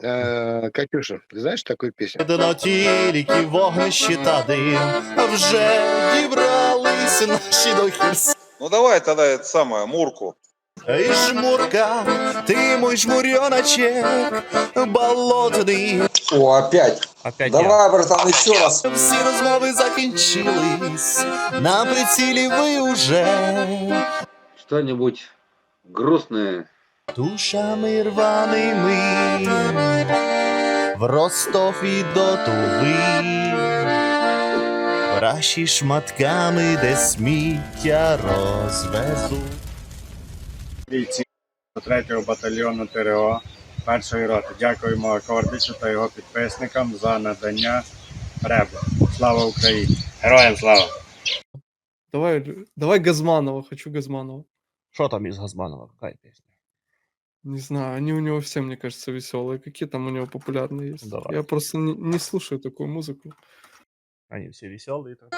Э, Катюша, ты знаешь такую песню? Видно тільки вогнище та дим, вже дібрались наші до Херсона. Ну давай тогда это самое, Мурку. Ей, жмурка, ти мой жмурьоночек, болотний. О, опять. Опять я. Давай, братан, еще раз. Всі розмови закінчились, на прицілі ви уже. Что-нибудь грустное. Душами рваними в Ростов і до Тули, Вращі шматками, де сміття розвезу. бійці 3-го батальйону ТРО першої роти. Дякуємо Акордичу та його підписникам за надання ребу. Слава Україні! Героям слава! Давай, давай Газманова, хочу Газманова. Що там із Газманова? Какая пісня? Не знаю, они у него все, мне кажется, веселые. Какие там у него популярные есть? Давай. Я просто не, не слушаю такую музыку. Они все веселые. Так.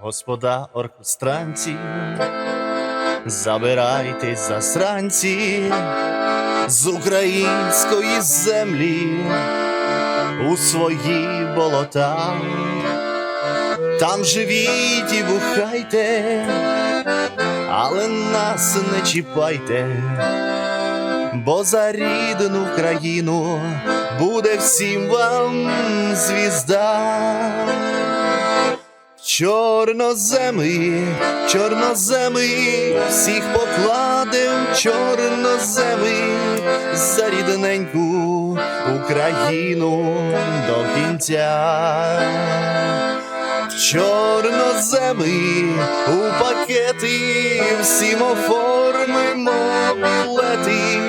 Господа оркестранці, забирайтесь засранці з української землі у свої болота. Там живіть і бухайте, але нас не чіпайте бо за рідну країну буде всім вам звізда. Чорноземи, чорноземи, всіх покладем чорноземи за рідненьку Україну до кінця. Чорноземи у пакети всім оформимо білети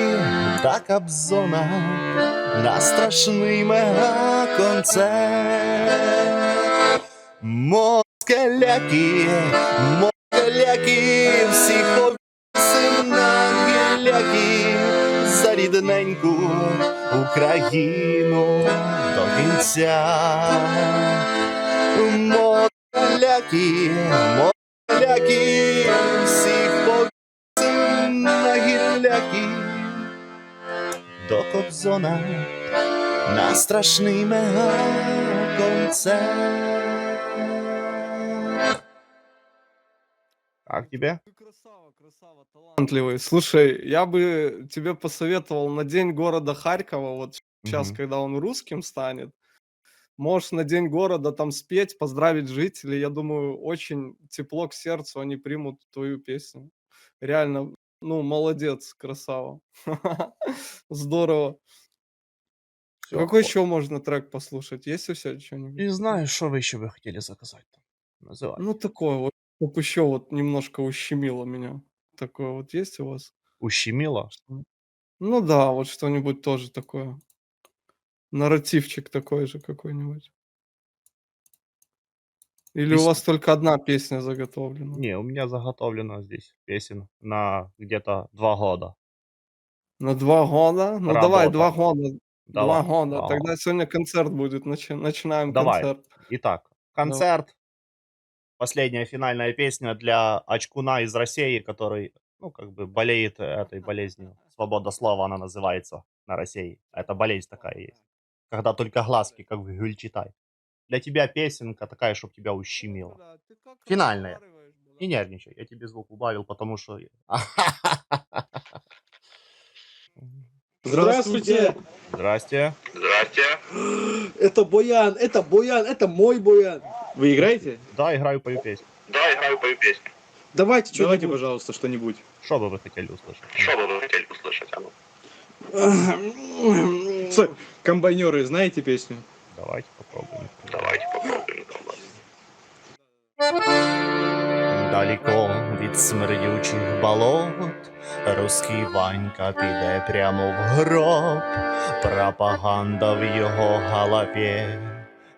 та кабзона на страшний мегаконцерт. Москаляки, москаляки, всіх повісим на гіляки за рідненьку Україну до кінця. Москаляки, москаляки, всіх повісим на гілляки до Кобзона на страшний мегаконцерт. Как тебе? Ты красава, красава, талантливый. Слушай, я бы тебе посоветовал на день города Харькова, вот сейчас, Мгм. когда он русским станет, можешь на день города там спеть, поздравить жителей. Я думаю, очень тепло к сердцу они примут твою песню. Реально, ну, молодец, красава. Здорово. Всё, Какой хо- еще можно трек послушать? Есть у тебя что-нибудь? Не знаю, что вы еще бы хотели заказать. там. Называй. Ну, такое вот, чтоб еще вот немножко ущемило меня. Такое вот есть у вас? Ущемило? Ну да, вот что-нибудь тоже такое. Нарративчик такой же какой-нибудь. Или у Пес- вас только одна песня заготовлена? Не, у меня заготовлено здесь песен на где-то два года. На два года? Ну давай, два Работа. года. Два Давай, года. два Тогда сегодня концерт будет. начи- Начинаем Давай. концерт. Итак, концерт. Последняя финальная песня для Очкуна из России, который, ну, как бы болеет этой болезнью. Свобода слова она называется на России. Это болезнь такая есть. Когда только глазки, как в Гюльчатай. Для тебя песенка такая, чтобы тебя ущемила. Да, ты как Финальная. Не нервничай, я тебе звук убавил, потому что... Здравствуйте! Здрасте. Это Боян, это Боян, это мой Боян. Вы играете? Да, играю, пою песню. Давайте что Давайте, пожалуйста, что-нибудь. Что бы вы хотели услышать? пожалуйста. Комбайнеры, знаете песню? Давайте попробуем. Далеко від смердючих болот, Руський Ванька піде прямо в гроб, пропаганда в його голові,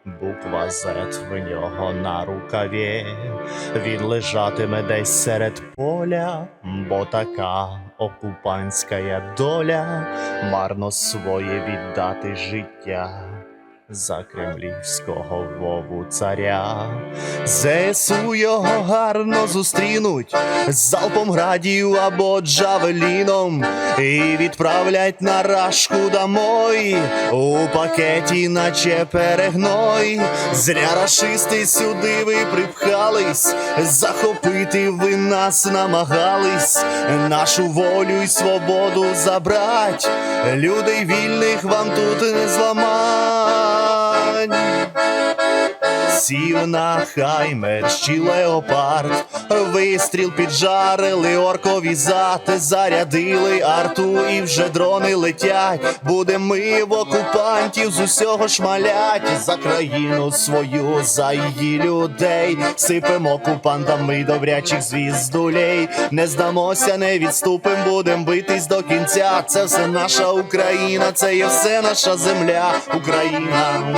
буква Z в нього на рукаві, він лежатиме десь серед поля, бо така окупантська доля, марно своє віддати життя. За кремлівського вову царя. ЗСУ його гарно зустрінуть залпом градів або джавеліном і відправлять на рашку домой у пакеті, наче перегной. Зря рашисти сюди ви припхались, захопити ви нас намагались, нашу волю й свободу забрать. Людей вільних вам тут не зламать. England. Сів на хаймер, чи леопард, вистріл піджарили, оркові зати, зарядили арту і вже дрони летять. Будем ми в окупантів з усього шмалять за країну свою, за її людей. Сипемо окупантами добрячих звіздулей. Не здамося, не відступим, будем битись до кінця. Це все наша Україна, це є все наша земля, Україна.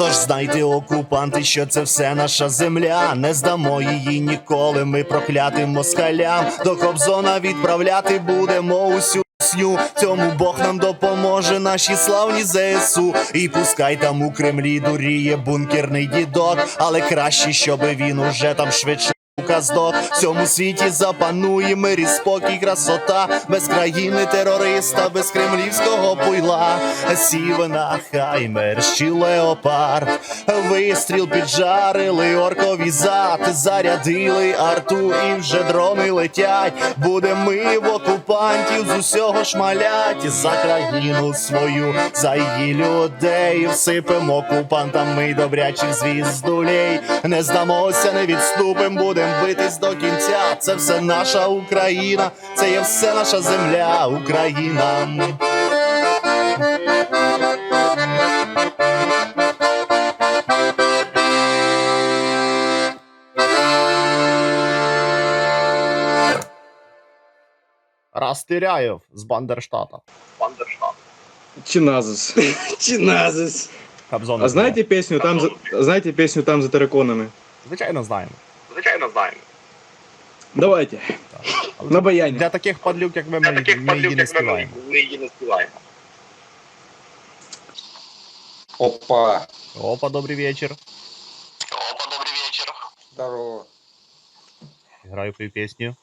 Отож, знайте, окупанти, що це все наша земля. Не здамо її ніколи. Ми проклятим москалям. До Кобзона відправляти будемо усю. Сню цьому Бог нам допоможе, наші славні ЗСУ. І пускай там у Кремлі дуріє бункерний дідок, але краще, щоб він уже там швидше. Каздок в цьому світі запанує мир і спокій, красота без країни терориста, без кремлівського пуйла. Сів на хаймер, чи леопард, вистріл піджарили, оркові зати, зарядили арту і вже дрони летять. Будем ми в окупантів з усього шмалять за країну свою, за її людей. Всипемо окупантам ми добрячих звіздулей. Не здамося, не відступим, будем битись до кінця. Це все наша Україна, це є все наша земля, Україна. Растыряев з Бандерштата. Бандерштат. Чиназис. Чиназис. Кобзон. А знаете песню там за... знаете песню там за тараконами? Звичайно, знаємо. Звичайно, знаємо. Давайте. На баяне. Для таких подлюк, як ви, ми, ми її не співаємо. Опа. Опа, добрий вечір. Здорово. Граю твою пісню.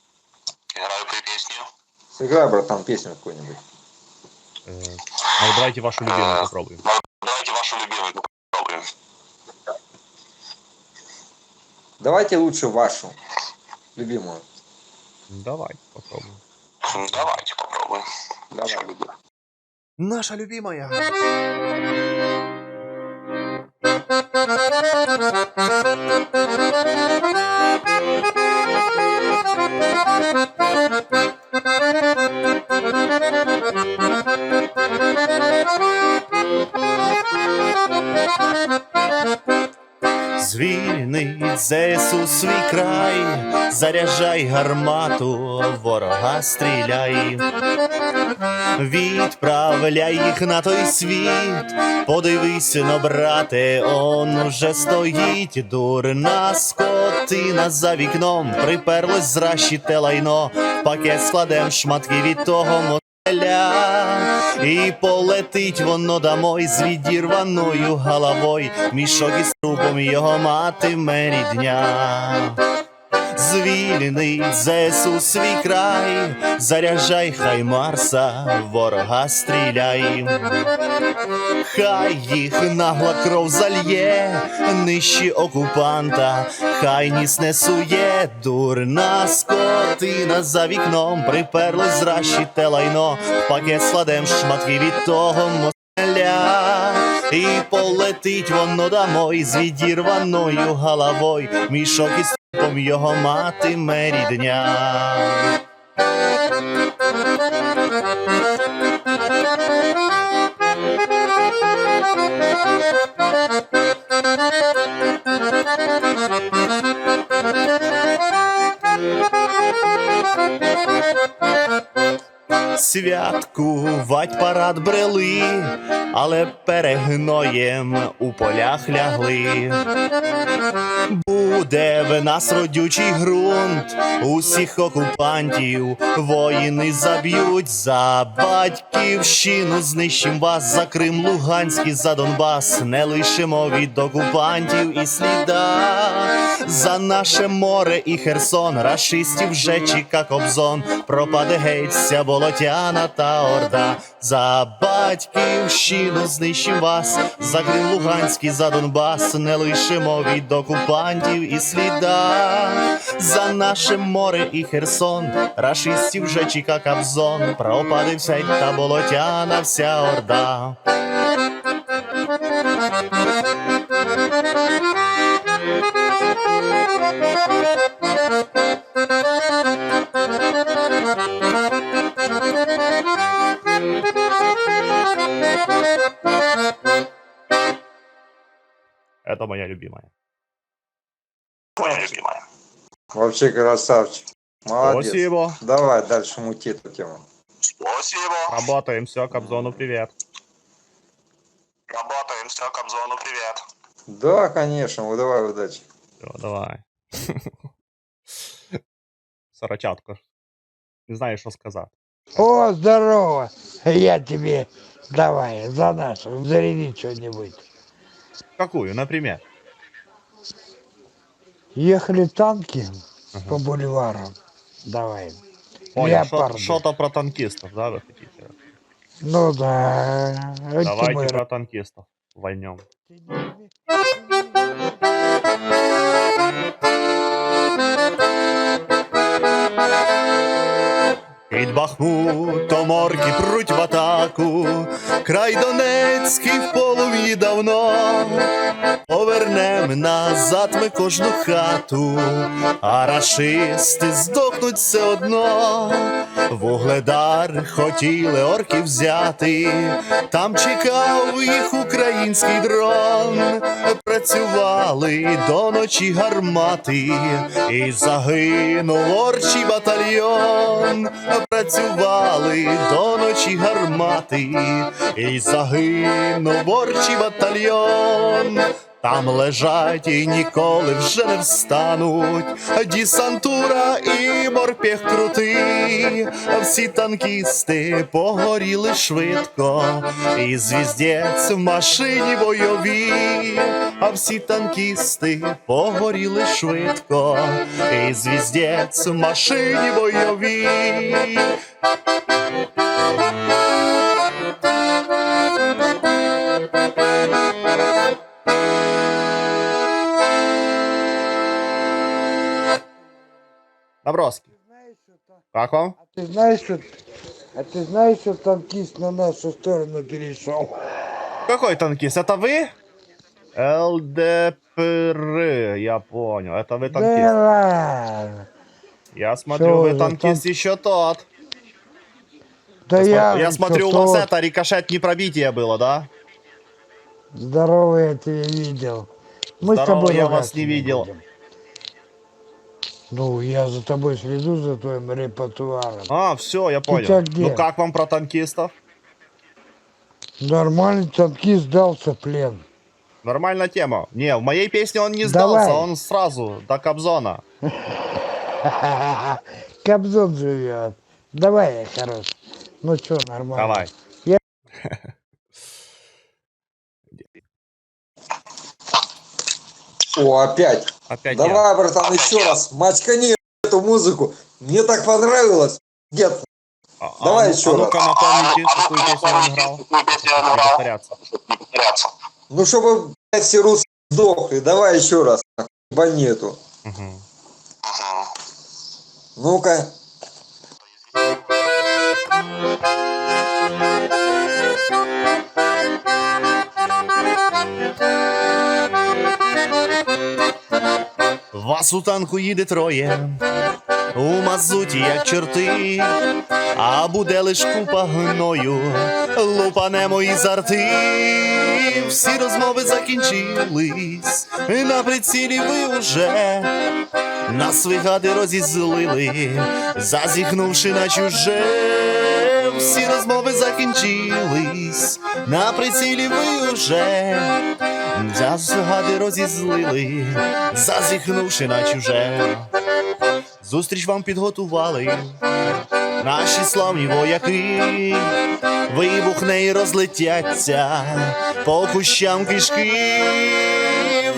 Сыграй, братан, песню какую-нибудь. Е, а давайте вашу любимую попробуем. Давайте лучше вашу. Любимую. Давай, попробуем. Давай. Наша любимая. Звільнить ЗСУ свій край, заряджай гармату, ворога стріляй. Відправляй їх на той світ, подивись но, брате, он уже стоїть, дурна скотина за вікном, приперлось зращі те лайно, пакет складем шматки від того мотеля, і полетить воно домой з відірваною головою, мішок із трупом його матиме рідня звільнить ЗСУ свій край, заряджай хай Марса, ворога стріляй. Хай їх нагла кров зальє, нищі окупанта, хай ніс не сує, дурна скотина за вікном, приперлось зращі те лайно, пакет складем шматки від того москаля. І полетить воно домой з відірваною головою, мішок із трупом його матиме рідня. Святкувать парад брели, але перегноєм у полях лягли. Буде в нас родючий ґрунт, усіх окупантів воїни заб'ють за батьківщину, знищим вас за Крим, Луганський, за Донбас, не лишимо від окупантів і сліда. За наше море і Херсон, рашистів вже чіка Кобзон, пропаде геть вся болотяна та орда. За батьківщину знищим вас, за Крим Луганський, за Донбас, не лишимо від окупантів і сліда. За наше море і Херсон, рашистів вже чіка Кобзон, пропадився та болотяна вся орда. Моя любимая. Моя любимая. Вообще красавчик. Молодец. Спасибо. Давай дальше мути эту тему. Спасибо. Работаем, все, Кобзону привет. Работаем, все, Кобзону, привет. Да, конечно, давай удачи. Все, давай. Сорочатка. Не знаю, що сказати. О, здорово! Я тебе давай за нашу заряди что-нибудь. Какую, например? Ехали танки Ага. по бульварам. Давай. Понял, шо- Леопарды. что-то про танкистов, да, вы хотите? Ну да. Давайте про танкистов войнем. Під Бахмутом орки пруть в атаку, край Донецький в полум'ї давно. Повернем назад ми кожну хату, а рашисти здохнуть все одно. Вугледар хотіли орки взяти, там чекав їх український дрон. Працювали до ночі гармати, і загинув орчий батальйон. Працювали до ночі гармати, і загинув орчий батальйон. Там лежать і ніколи вже не встануть. Дісантура і морпех крутий. Всі танкісти погоріли швидко, і звіздець в машині бойовій. А всі танкісти погоріли швидко, і звіздець в машині бойовій. Наброски. Как вам? А ты знаешь, что... А ты знаешь, что танкист на нашу сторону перешел? Какой танкист? Это вы? ЛДПР, я понял. Это вы танкист. Да. Я смотрю, Всё вы танкист там- еще тот. Да я, я, я смотрю, у тот. вас это рикошет не пробитие было, да? Здорово, я тебя видел. Мы с Здорово, тобой я вас не видел. будем. Ну, я за тобой слежу, за твоим репертуаром. А, все, я понял. тебя где? Ну как вам про танкистов? Нормальный танкист сдался в плен. Нормальная тема. Не, в моей песне он не сдался, Давай. он сразу до Кобзона. Кобзон живет. Давай, я хорош. Ну что, нормально. Давай. О, опять. Опять я. Давай, братан, еще раз. Мачкани эту музыку. Мне так понравилось. Нет, А- а Давай ну- еще а раз. ну-ка напомните, какую песню он играл. Чтобы не повторяться. ну чтобы блядь, все русские сдохли. Давай еще раз. Бани эту. Мгм. Ну-ка. Вас у танку їде троє, у мазуті, як чорти, а буде лиш купа гною, лупанемо із арти. Всі розмови закінчились, на прицілі ви уже нас вигади розізлили, зазіхнувши на чуже. Всі розмови закінчились, на прицілі ви уже За згади розізлили, зазіхнувши на чуже. Зустріч вам підготували наші славні вояки, вибухне і розлетяться по кущам кишки.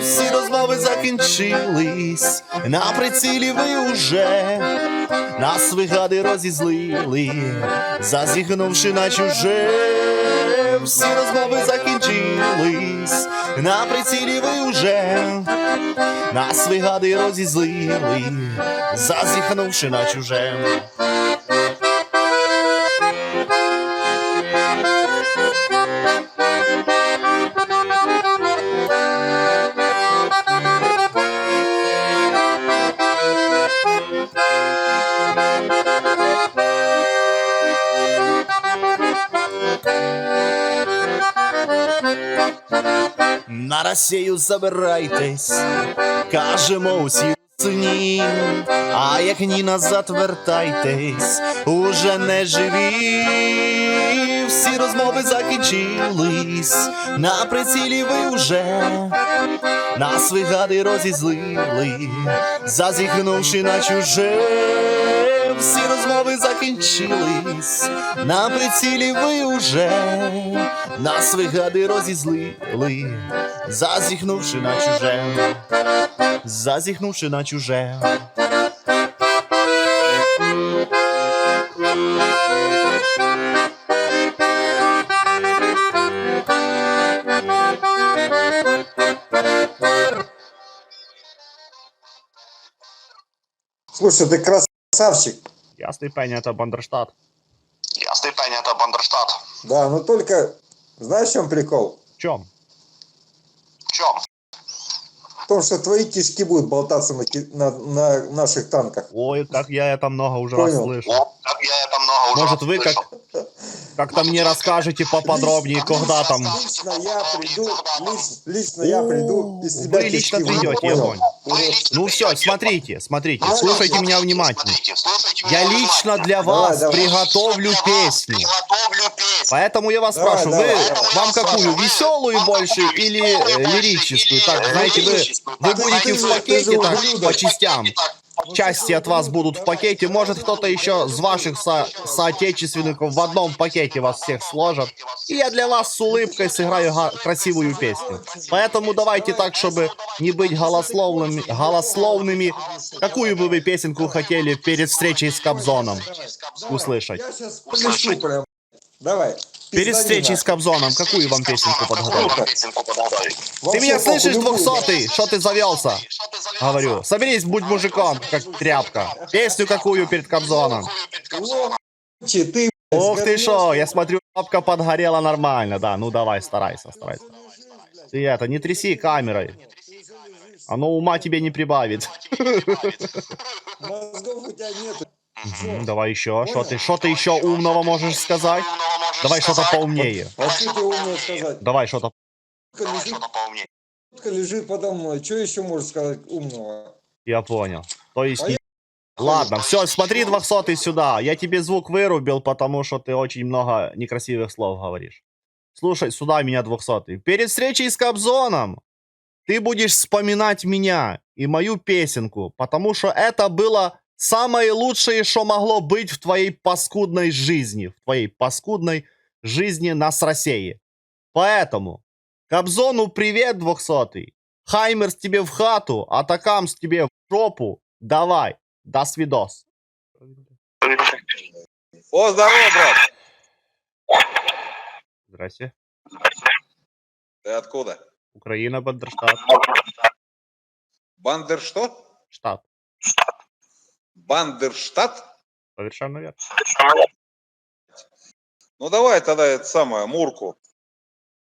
Всі розмови закінчились, на прицілі ви уже нас вигади розізлили, зазіхнувши на чуже. Всі розмови закінчились, на прицілі ви уже нас вигади розізлили, зазіхнувши на чуже. Росію забирайтесь, кажемо усі ні, а як ні назад вертайтесь, уже не живі. Всі розмови закінчились, на прицілі ви вже нас вигади розізлили, зазіхнувши на чуже. Всі розмови закінчились, на прицілі ви уже. Нас вигади розізлили, зазіхнувши на чуже, зазіхнувши на чуже. Слушай, ты красавчик. Ясний пень, это Бандерштат. Ясный пень, это Бандерштат. Да, но только... Знаешь, в чем прикол? В чем? В чем? В том, что твои кишки будут болтаться на, ки- на, на наших танках. Ой, как я это много уже раз Понял. слышал. О, как я это много уже Может, раз вы как, слышал. Как-то мне расскажете поподробнее, когда там... Лично я приду, лич- лично я приду и Вы лично придете, я понял? лично Ну все, смотрите, смотрите, слушайте меня внимательно. Я лично для вас приготовлю песню. Песню. Поэтому я вас спрашиваю, вы вам какую, веселую больше или лирическую? Так, знаете, вы, вы будете в пакете так по частям. Части от вас будут в пакете. Может, кто-то еще с ваших со- соотечественников в одном пакете вас всех сложат. И я для вас с улыбкой сыграю красивую песню. Поэтому давайте так, чтобы не быть голословными, голословными. Какую бы вы песенку хотели перед встречей с Кобзоном услышать? Давай. Перед встречей с. Кобзоном какую вам песенку подготовить? Ты меня слышишь, двухсотый? Что ты завелся? Говорю, соберись, будь мужиком, как тряпка. Песню какую перед Кобзоном? Ты, Ох ты шо, я смотрю, папка подгорела нормально, да, ну давай, старайся, старайся. Ты это, не тряси камерой, оно ума тебе не прибавит. Мозгов у тебя нету. Мгм, Давай еще, что ты, что ты еще умного можешь сказать? Давай что-то поумнее. А что тебе умно сказать? Давай что-то. Поумнее. лежит подо мной. Что еще можешь сказать умного? Я понял. То есть... А я- Ладно, все, смотри, 200 сюда. Я тебе звук вырубил, потому что ты очень много некрасивых слов говоришь. Слушай, сюда меня 200 Перед встречей с Кобзоном ты будешь вспоминать меня и мою песенку, потому что это было самое лучшее, что могло быть в твоей паскудной жизни, в твоей паскудной жизни на России. Поэтому Кобзону привет, 200 Хаймерс тебе в хату, Атакамс тебе в жопу. Давай, до свидос. О, здорово, брат. Здрасте. Ты откуда? Украина, Бандерштат. Бандер что? Штат. Бандерштат? Совершенно верно. Ну давай тогда это самое, Мурку.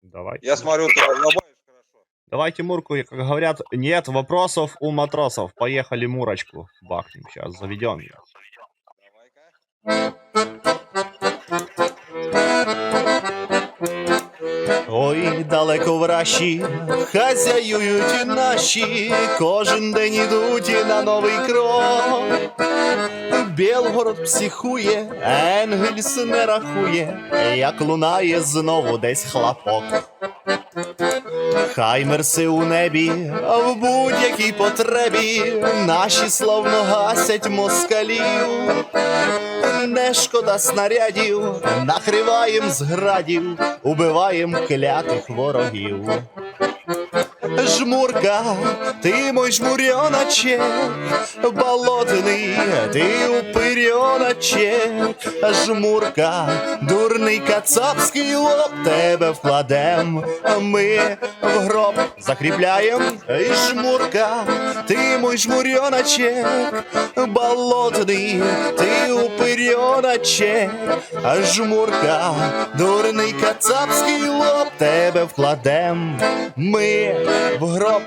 Давай. Я смотрю, ты разлобаешь хорошо. Давайте Мурку, как говорят, нет вопросов у матросов. Поехали Мурочку бахнем сейчас, заведем ее. Давай-ка. Ой, далеко в раші хазяюють наші, кожен день ідуть на новий крок. Білгород психує, Енгельс не рахує, як лунає знову десь хлопок. Хаймерси у небі, в будь-якій потребі наші славно гасять москалів. Не шкода снарядів, нахриваєм з градів, убиваєм клятих ворогів. Жмурка, ти мой жмурьоночек, болотний, ти упирьоночек, жмурка, дурний кацапський лоб, тебе вкладем, ми в гроб закріпляєм, жмурка, ти мой жмурьоночек, болотний, ти упирьоночек, жмурка, дурний кацапський лоб, тебе вкладем, ми в гроб.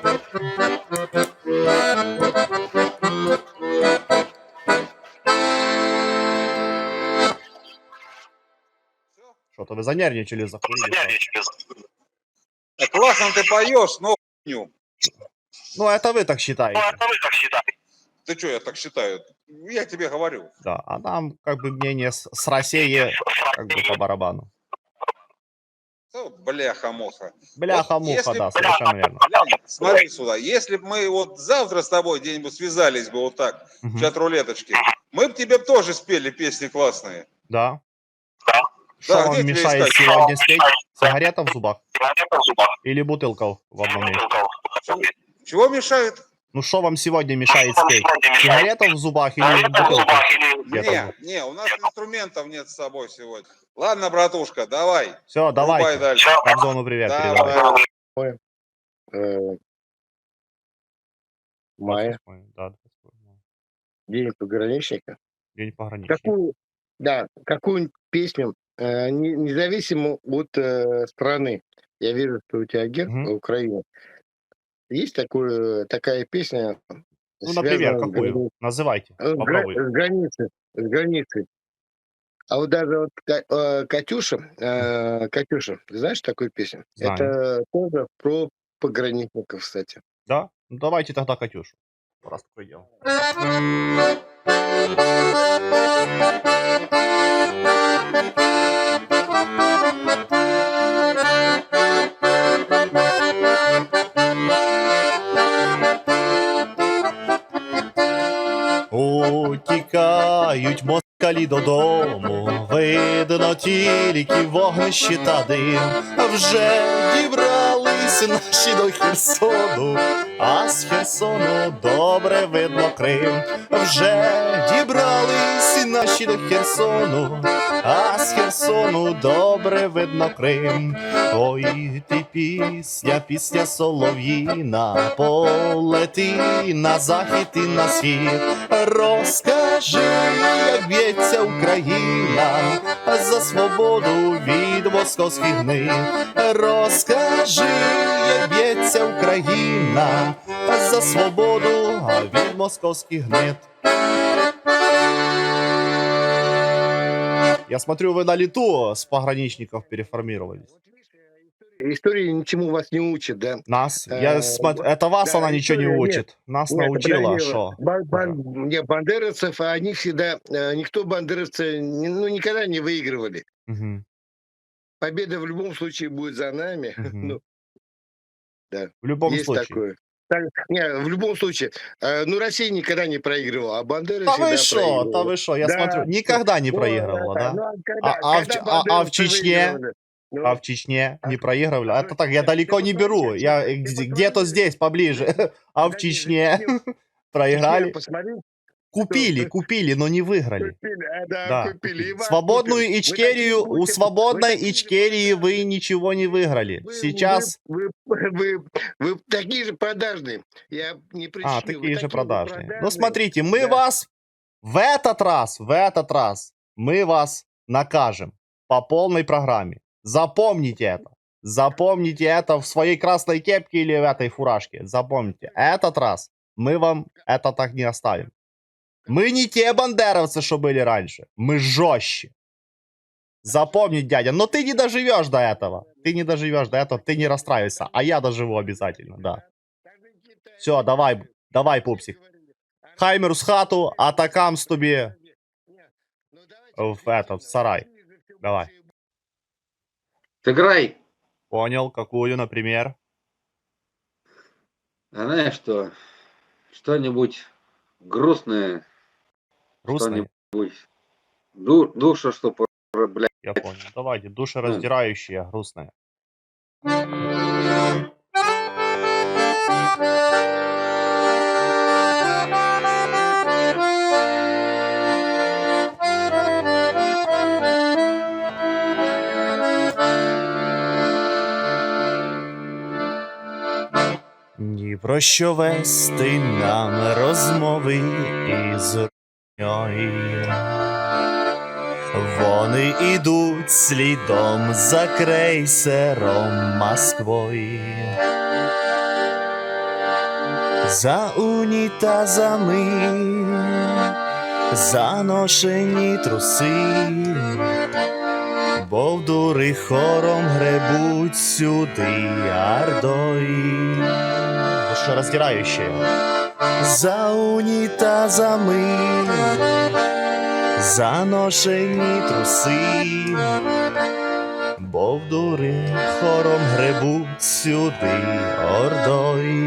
Что-то вы занервничали, закурили. Э, Классно ты поешь, но хуйню. Ну, это вы так считаете. Ты что, я так считаю? Я тебе говорю. Да, а нам, как бы, мнение с, с России, как бы, по барабану. Ну, Бляха-муха. Бляха-муха, если- да, совершенно верно. Глянь, Смотри сюда. Если бы мы вот завтра с тобой где-нибудь связались бы вот так, в Мгм. чат рулеточки, мы бы тебе тоже спели песни классные. Да. Что Да, вам мешает сегодня спеть? Сигарета в зубах? Или бутылка в одном месте? Чего мешает? Ну, что вам сегодня мешает спеть? Сигарета в зубах или бутылка? Не, вот? не, у нас инструментов нет с собой сегодня. Ладно, братушка, давай. Все, давайте. дальше. Кобзону привет Давай. передавай. Э, Мая, Да, день пограничника. день пограничника. Какую, да, какую песню, э, не- независимо от э, страны. Я вижу, что у тебя ген Мгм. Украина. Есть такое, такая песня? Ну, например, какую? Называйте. Попробуй. С границы, с границы. А вот даже вот э, Катюша, э, Катюша, знаешь такую песню? Знаю. Это тоже про пограничников, кстати. Да? Ну, давайте тогда Катюшу. Раз такое дело. Утікають москалі додому, видно тільки вогнище та дим. Вже дібрались наші до Херсону, а з Херсону добре видно Крим. Вже дібрались наші до Херсону, а з Херсону добре видно Крим. Ой, ти пісня, пісня солов'їна, полети на захід і на схід. Розкажи, як б'ється Україна за свободу від московських гнид. Розкажи, як б'ється Україна за свободу від московських гнид. Я смотрю, вы на лету с пограничников переформировались. Вот видишь, э, История ничему вас не учит, да? Нас, я Э, смотрю, вот, это вас да, она ничего не история нет. учит. Нас Нет, научила, подожди, что? бан- бан- не, бандеровцев, а они всегда, э, никто бандеровцы не- ну, никогда не выигрывали. Мгм, Победа в любом случае будет за нами. мгм. Ну, В любом есть случае. такое. Так, не, в любом случае. Э, ну, Россия никогда не проигрывала, а Бандера Да всегда вы что, да вы что, я Да, смотрю, никогда не проигрывала, да? ну, а когда- А- а в а- а в Чечне? Ну, А в Чечне не а- проигрывали? а Это так, я далеко не беру. Я ты где-то здесь, поближе. А в Чечне проиграли. Посмотри, Купили, купили, но не выиграли. купили, а, да, Да. купили. и вас Свободную купили. Вы Ичкерию, такие у свободной вы такие Ичкерии вы ничего не выиграли. Вы- Сейчас... Вы, вы, вы, вы такие же продажные. Я не А, причиню. Вы такие же продажные. Ну, продажные. смотрите, мы Да. вас в этот раз, в этот раз мы вас накажем по полной программе. Запомните это. Запомните это в своей красной кепке или в этой фуражке. Запомните. Этот раз мы вам это так не оставим. Мы не те бандеровцы, что были раньше. Мы жестче. Запомни, дядя, но ты не доживешь до этого. Ты не доживешь до этого, ты не расстраивайся. А я доживу обязательно, да. Все, давай, давай, пупсик. Хаймерус хату, атакамс тобі в этот, в сарай. Давай. Тиграй, Понял, какую, например? А знаешь что? Что-нибудь грустное, Грустный? что-нибудь ду- душу, что блядь. Я понял. Давайте, душераздирающее, грустное. Ні про що вести нам розмови із. Вони ідуть слідом за крейсером Москвою. За унітазами заношені труси, Бовдури хором гребуть сюди ордой. Душераздирающее. За унітазами заношені труси, Бовдури хором гребуть сюди ордой.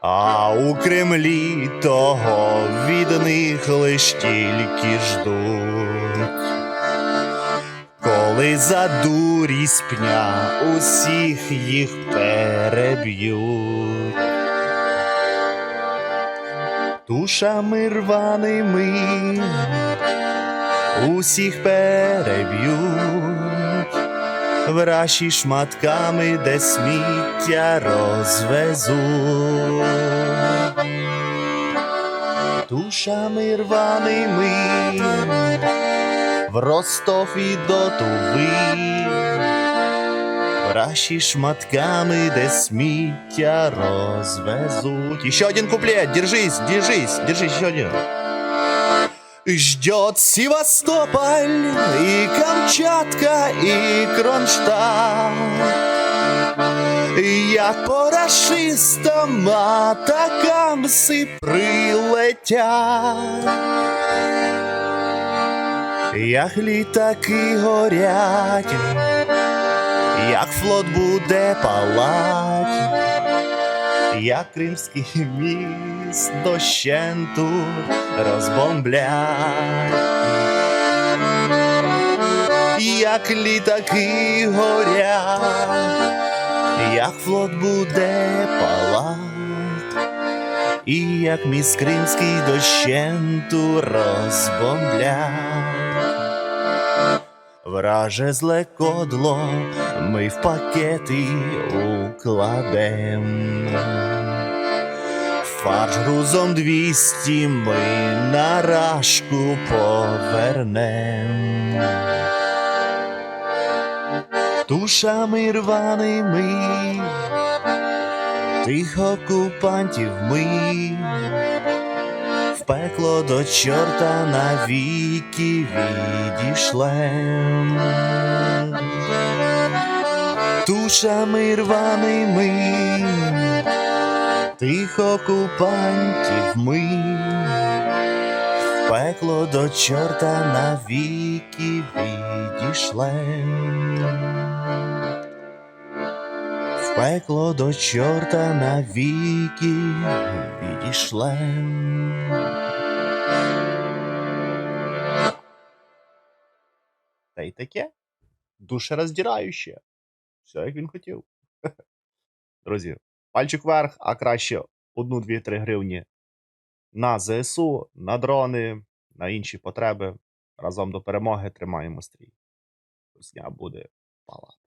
А у Кремлі того від них лиш тільки ждуть. Коли за дурість пня усіх їх переб'ють. Тушами рваними. Усіх переб'ють, враші шматками, де сміття розвезуть. Тушами рваними. В Ростов і до Туви, враші шматками, де сміття розвезуть. Еще один куплет, держись, держись, держись, еще один. Ждет Севастополь и Камчатка и Кронштадт. Як по рашистам атакамси прилетять. Як літаки горять, як флот буде палать, як кримський міст дощенту розбомблять, як літаки горять, як флот буде палать, і як міст кримський дощенту розбомблять. Враже зле кодло ми в пакети укладем. Фарш грузом 200 ми на рашку повернем. Тушами рваними тих окупантів ми в пекло до чорта навіки відійшлем. Тушами рваними тих окупантів ми в пекло до чорта навіки відійшлем. В пекло до чорта навіки відійшлем. Та й таке душероздираюче. Все, як він хотів. Друзі, пальчик вверх, а краще одну, дві, три гривні на ЗСУ, на дрони, на інші потреби. Разом до перемоги тримаємо стрій. Русня буде палати.